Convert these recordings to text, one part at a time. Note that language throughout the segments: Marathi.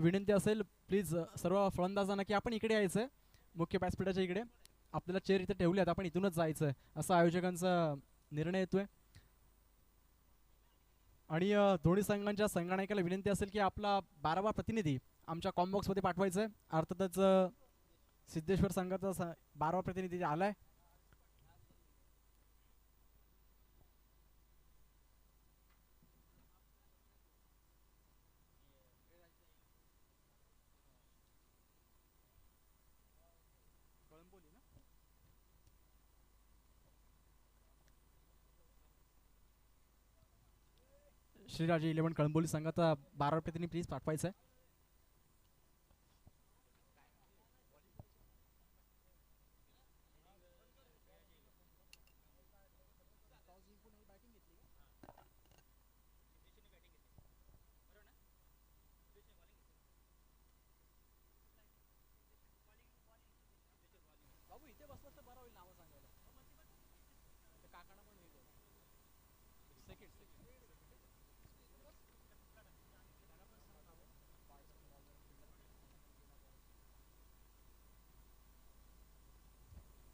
विनंती असेल प्लीज सर्व फलंदाजांना की आपण इकडे यायचं. मुख्य व्यासपीठाच्या इकडे. आपल्याला चेअर इथे ठेवली आहेत आपण इथूनच जायचं. आहे असा आयोजकांचा निर्णय येतोय. आणि दोन्ही संघांच्या संगणकाला विनंती असेल की आपला बारावा प्रतिनिधी आमच्या कॉम्बॉक्समध्ये पाठवायचा. आहे अर्थातच सिद्धेश्वर संघाचा बारावा प्रतिनिधी आलाय. श्रीराजे इलेव्हन कळंबोली संघाचा रुपये त्यांनी प्लीज पाठवायचं आहे.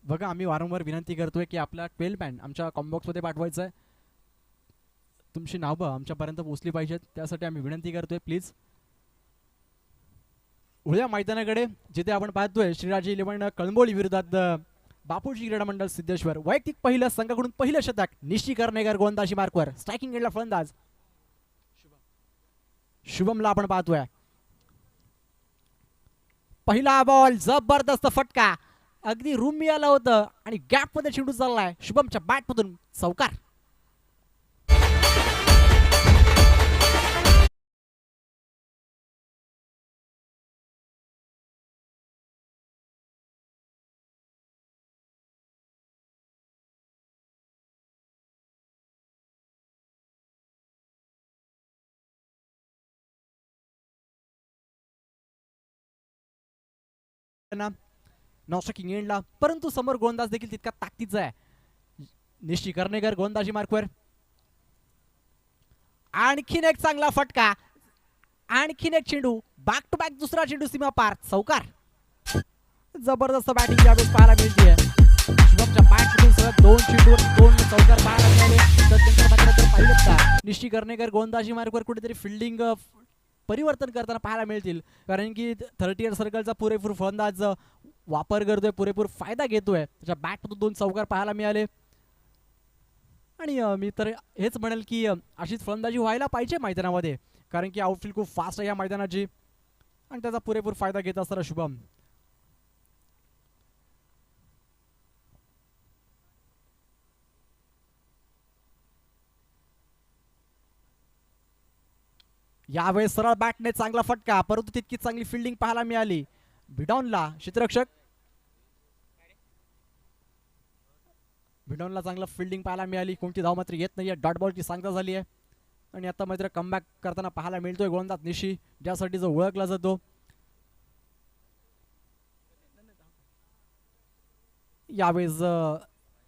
बघा आम्ही वारंवार विनंती करतोय की आपला ट्वेल्व मॅन आमच्या कॉम्बॉक्समध्ये पाठवायचं आहे. तुमची नावं आमच्यापर्यंत पोचली पाहिजेत. त्यासाठी आम्ही विनंती करतोय प्लीज उळ्या मैदानाकडे जिथे आपण पाहतोय श्रीराजे इलेव्हन कळंबोली विरोधात बापूजी क्रीडा मंडळ सिद्धेश्वर. वैयक्तिक पहिलं संघाकडून पहिलं शतक निश्चित करनेकर गोंदाजी मार्कवर. स्ट्रायकिंग एंडला फलंदाज. शुभमला आपण पाहतोय. पहिला बॉल जबरदस्त फटका. अगदी रूम मिळालं होतं आणि गॅपमध्ये चेंडू चाललाय. शुभमच्या बॅट मधून चौकार नॉस्ट्रकिंग इंग्लंडला परंतु समोर गोलंदाज देखील तितका ताकदीचा आहे. निश्चित कर्णेकर गोलंदाजी मार्कवर आणखीन एक चांगला फटका. आणखीन एक चेंडू. बॅक टू बॅक दुसरा चेंडू सीमा पार. चौकार. जबरदस्त बॅटिंग यावेळेस पाहायला मिळते दोन चेंडूवर दोन चौकार पाहायला मिळाले. तर त्यांच्या कर्णेकर गोलंदाजी मार्कवर कुठेतरी फिल्डिंग परिवर्तन करताना पाहायला मिळतील. कारण की थर्टी इयर सर्कलचा पुरेपूर फलंदाज वापर करतोय पुरेपूर फायदा घेतोय. त्याच्या बॅटमधून दोन चौकार पाहायला मिळाले. आणि मी तर हेच म्हणेल की अशीच फलंदाजी व्हायला पाहिजे मैदानामध्ये. कारण की आउटफील्ड खूप फास्ट आहे या मैदानाची. आणि त्याचा पुरेपूर फायदा घेत असताना शुभम. यावेळेस सरळ बॅटने चांगला फटका परंतु तितकी चांगली फिल्डिंग पाहायला मिळाली. भिडॉनला क्षेत्ररक्षक भिडवनला चांगलं फिल्डिंग पाहायला मिळाली. कोणती धाव मात्र येत नाहीये. डॉट बॉलची सांगता झाली आहे. आणि आता मात्र कमबॅक करताना पाहायला मिळतोय गोलंदाज निशी. ज्यासाठी जो ओळखला जातो. यावेळेस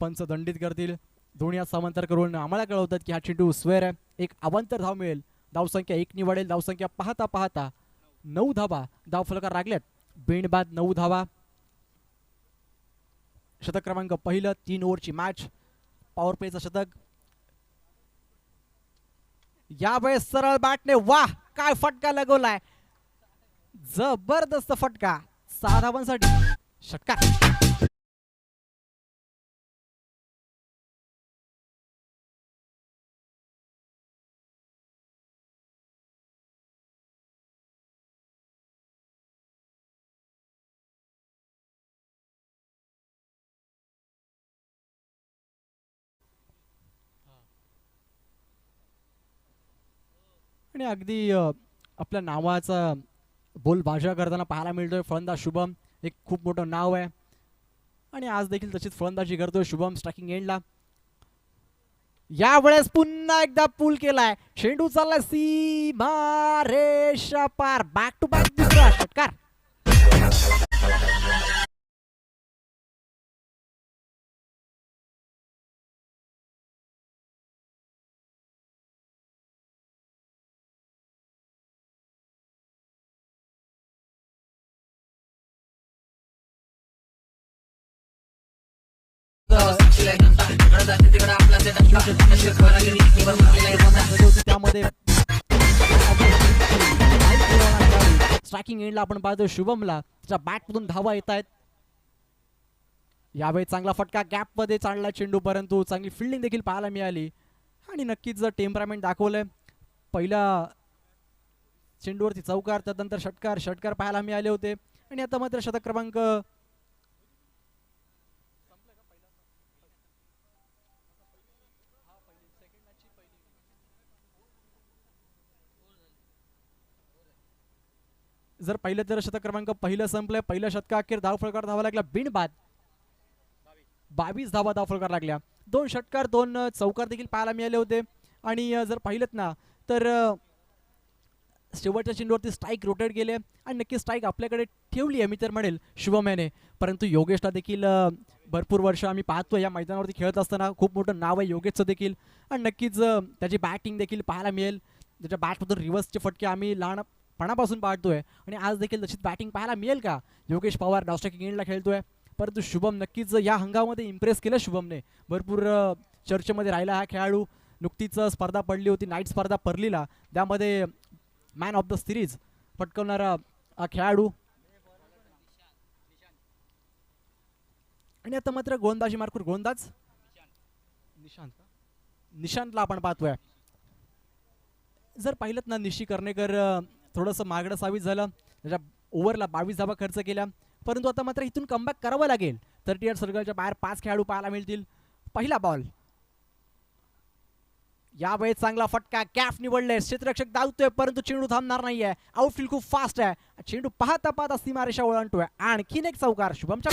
पंच दंडित करतील. धोनी आज समांतर करून आम्हाला कळवतात की हा चेंडू स्वेअर आहे. एक अवांतर धाव मिळेल. धावसंख्या एक निवडेल धावसंख्या पाहता पाहता नऊ धावा. धाव फलकार लागल्यात बेंडबाद नऊ धावा. शतक क्रमांक पहिलं तीन ओव्हरची मॅच पॉवर प्लेचं शतक. यावेळेस सरळ बॅटने वा काय फटका लगवलाय. जबरदस्त फटका. सहा धावांसाठी षटकार. ठिकाणी अगदी आपल्या नावाचा बोल भाषा करताना पाहायला मिळतोय. फलंदाज शुभम एक खूप मोठं नाव आहे. आणि आज देखील तशीच फलंदाजी करतोय शुभम स्ट्रायकिंग एंडला यावेळेस पुन्हा एकदा पूल केलाय. चेंडू चाललाय सीमा रेषा पार. बॅक टू बॅक दुसरा षटकार त्यामध्ये स्ट्रायकिंग एंडला आपण पाहतो शुभमला. त्याच्या बॅटमधून धावा येत आहेत. यावेळी चांगला फटका गॅपमध्ये चालला चेंडू परंतु चांगली फिल्डिंग देखील पाहायला मिळाली. आणि नक्कीच जर टेम्परामेंट दाखवलंय पहिला चेंडूवरती चौकार त्यानंतर षटकार षटकार पाहायला मिळाले होते. आणि आता मात्र शतक क्रमांक जर पहिलं जर शतक क्रमांक पहिलं संपलंय पहिलं शतका अखेर धाव फळकार धावा लागला. बिनबाद. बावीस धावा धाव फळकार लागल्या. दोन षटकार दोन चौकार देखील पाहायला मिळाले होते. आणि जर पाहिलं ना तर शेवटच्या चेंडूवरती स्ट्राईक रोटेट गेले. आणि नक्की स्ट्राईक आपल्याकडे ठेवली आहे मी तर म्हणेल शुभम याने परंतु योगेशला देखील भरपूर वर्ष आम्ही पाहतो या मैदानावरती खेळत असताना खूप मोठं नाव आहे योगेशचं देखील. आणि नक्कीच त्याची बॅटिंग देखील पाहायला मिळेल. त्याच्या बॅटमधून रिव्हर्सचे फटके आम्ही लहान लहानपणापासून पाहतोय आणि आज देखील तशीच बॅटिंग पाहायला मिळेल का? योगेश पवार डावस्ट्राकिंग एंडला खेळतोय. परंतु शुभम नक्कीच या हंगामामध्ये इम्प्रेस केलं शुभमने. भरपूर चर्चेमध्ये राहिला हा खेळाडू. नुकतीच स्पर्धा पडली होती नाईट स्पर्धा परलीला. त्यामध्ये मॅन ऑफ द सिरीज पटकवणारा हा खेळाडू. आणि आता मात्र गोलंदाजी मार्कूर गोलंदाज. निशांत? निशांतला आपण पाहतोय. जर पाहिलं ना निशी कर्णेकर थोडंसं मागडं सावीस झालं त्याच्या ओव्हरला बावीस धाबा खर्च केल्या. परंतु आता मात्र इथून कमबॅक करावं लागेल. थर्टी एट सर्कलच्या बाहेर पाच खेळाडू पाहायला मिळतील. पहिला बॉल यावेळेस चांगला फटका कॅफ निवडले क्षेत्ररक्षक धावतोय परंतु चेंडू थांबणार नाहीये. आउटफील्ड खूप फास्ट आहे. चेंडू पाहता पाहता सीमारेषा ओळंटोय आणखीन एक चौकार शुभमच्या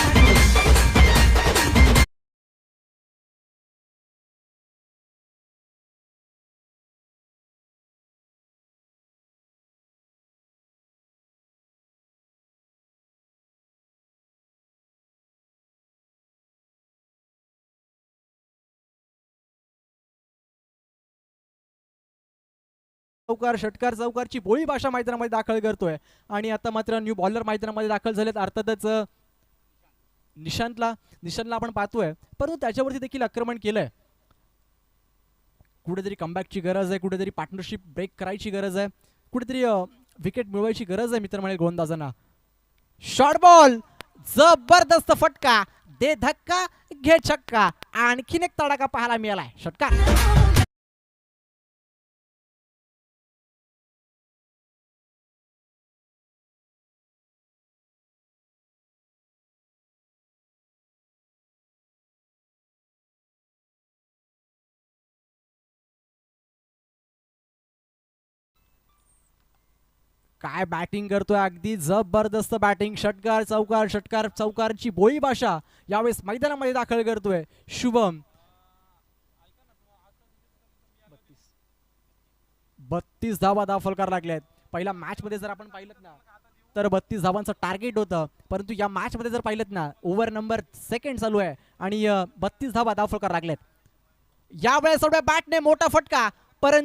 चौकार षटकार चौकारची बोळी भाषा मैदानामध्ये दाखल करतोय. आणि आता मात्र न्यू बॉलर मैदानामध्ये दाखल झालेत अर्थातच निशांतला. निशांतला आपण पाहतोय. परंतु त्याच्यावरती देखील आक्रमण केलंय. कुठेतरी कमबॅकची गरज आहे. कुठेतरी पार्टनरशिप ब्रेक करायची गरज आहे. कुठेतरी विकेट मिळवायची गरज आहे मित्र म्हणे गोलंदाजांना. शॉर्ट बॉल जबरदस्त फटका. दे धक्का घे छक्का. आणखीन एक तडाखा पाहायला मिळालाय. षटकार. काय बॅटिंग करतोय अगदी? जबरदस्त बॅटिंग षटकार चौकार षटकार चौकारची बोळी भाषा यावेळेस मैदानामध्ये दाखल करतोय. शुभम. बत्तीस धावा दाफलकार लागल्यात. पहिल्या मॅच मध्ये जर आपण पाहिलं ना तर बत्तीस धावांचं टार्गेट होतं. परंतु या मॅच मध्ये जर पाहिलं ना ओव्हर नंबर सेकंड चालू आहे आणि बत्तीस धावा दाफलकार लागल्यात. यावेळेस बॅटने मोठा फटका.